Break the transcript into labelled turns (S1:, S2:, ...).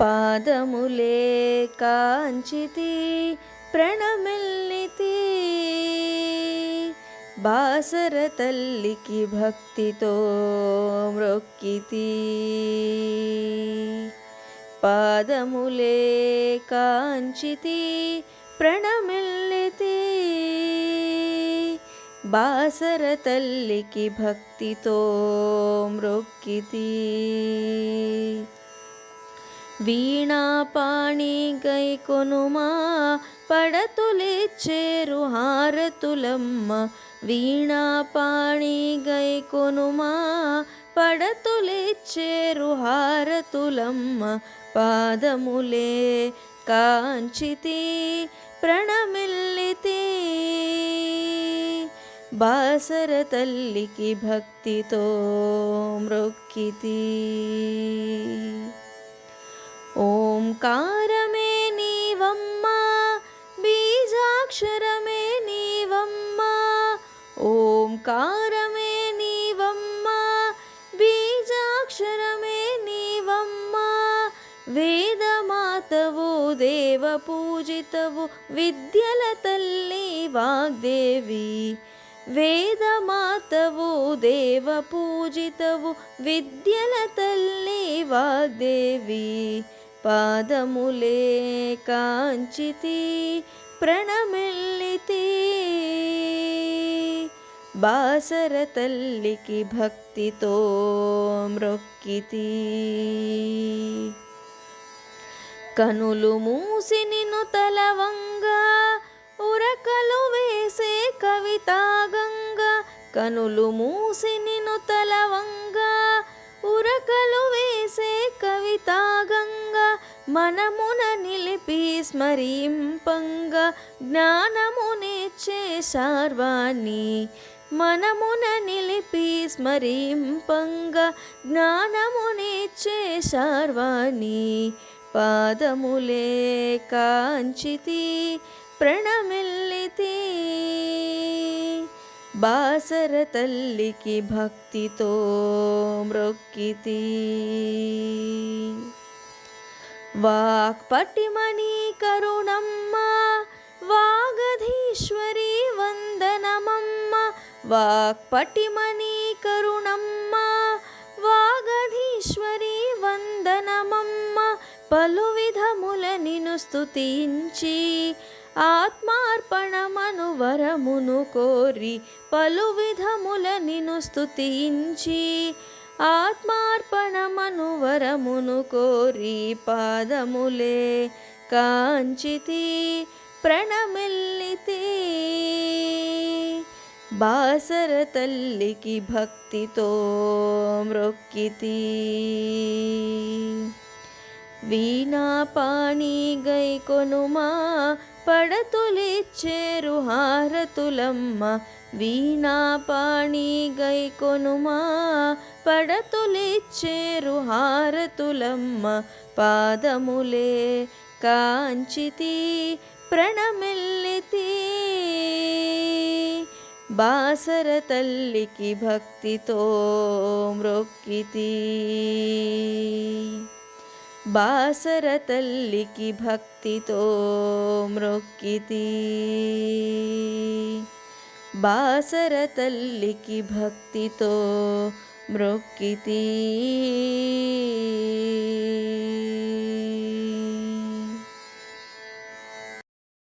S1: పాదములే కాంచితి ప్రణమిల్లితి. బాసర తల్లికి భక్తితో మ్రొక్కితి. పాదములే కాంచితి ప్రణమిల్లితి. బాసర తల్లికి భక్తితో మ్రొక్కితి. వీణాపాణి గై కొనుమా పడతులిచ్చేరు హారతులమ్మ. వీణాపాణి గై కొనుమా పడతులిచ్చేరు హారతులమ్మ. పాదములే కాంచితి ప్రణమిల్లితి. బాసర తల్లికి భక్తితో మ్రొక్కితి. ఓంకారమే నీవమ్మ బీజాక్షరమే నీవమ్మ ఓంకారమే నీవమ్మ బీజాక్షరమే నీవమ్మ వేదమాతవు దేవ పూజితవు విద్యల తల్లి వాగ్దేవి వేదమాతవు దేవ పూజితవు విద్యల తల్లి వాగ్దేవి పాదములే కాంచితి ప్రణమిల్లితి. బాసర తల్లికి భక్తితో మ్రొక్కితి. కనులు మూసి నిన్ను తలవంగా ఉరకలు వేసే కవితాగంగా కనులు మూసి నిన్ను తలవంగా ఉరకలు వేసే కవితాగంగా మనమున నిలిపి స్మరింపంగా జ్ఞానమునిచ్చే సర్వాన్ని మనమున నిలిపి స్మరింపంగా జ్ఞానమునిచ్చే సర్వాన్ని పాదములే కాంచితి ప్రణమిల్లితి. బాసర తల్లికి భక్తితో మ్రొక్కితి. వాక్పటిమణి కరుణమ్మ వాగధీశ్వరి వందనమమ్మ. వాక్పటిమణి కరుణమ్మ వాగధీశ్వరి వందనమమ్మ. పలు విధముల నిను స్తుతించి ఆత్మార్పణమను వరమును కోరి పలు విధముల నిను స్తుతించి ఆత్మార్పణమను వరమును కోరి పాదములే కాంచితి ప్రణమిల్లితి. బాసర తల్లికి భక్తితో మ్రొక్కితి. వీణాపాణి గై కొనుమా పడతులిచ్చేరు హారతులమ్మ వీణా పాణి గై కొనుమా పడతులిచ్చేరు హారతులమ్మ పాదములే కాంచితి ప్రణమిల్లితి. బాసర తల్లికి భక్తితో మ్రొక్కితి. బాసర తల్లికి భక్తితో మ్రొక్కితి. బాసర తల్లికి భక్తితో మ్రొక్కితీ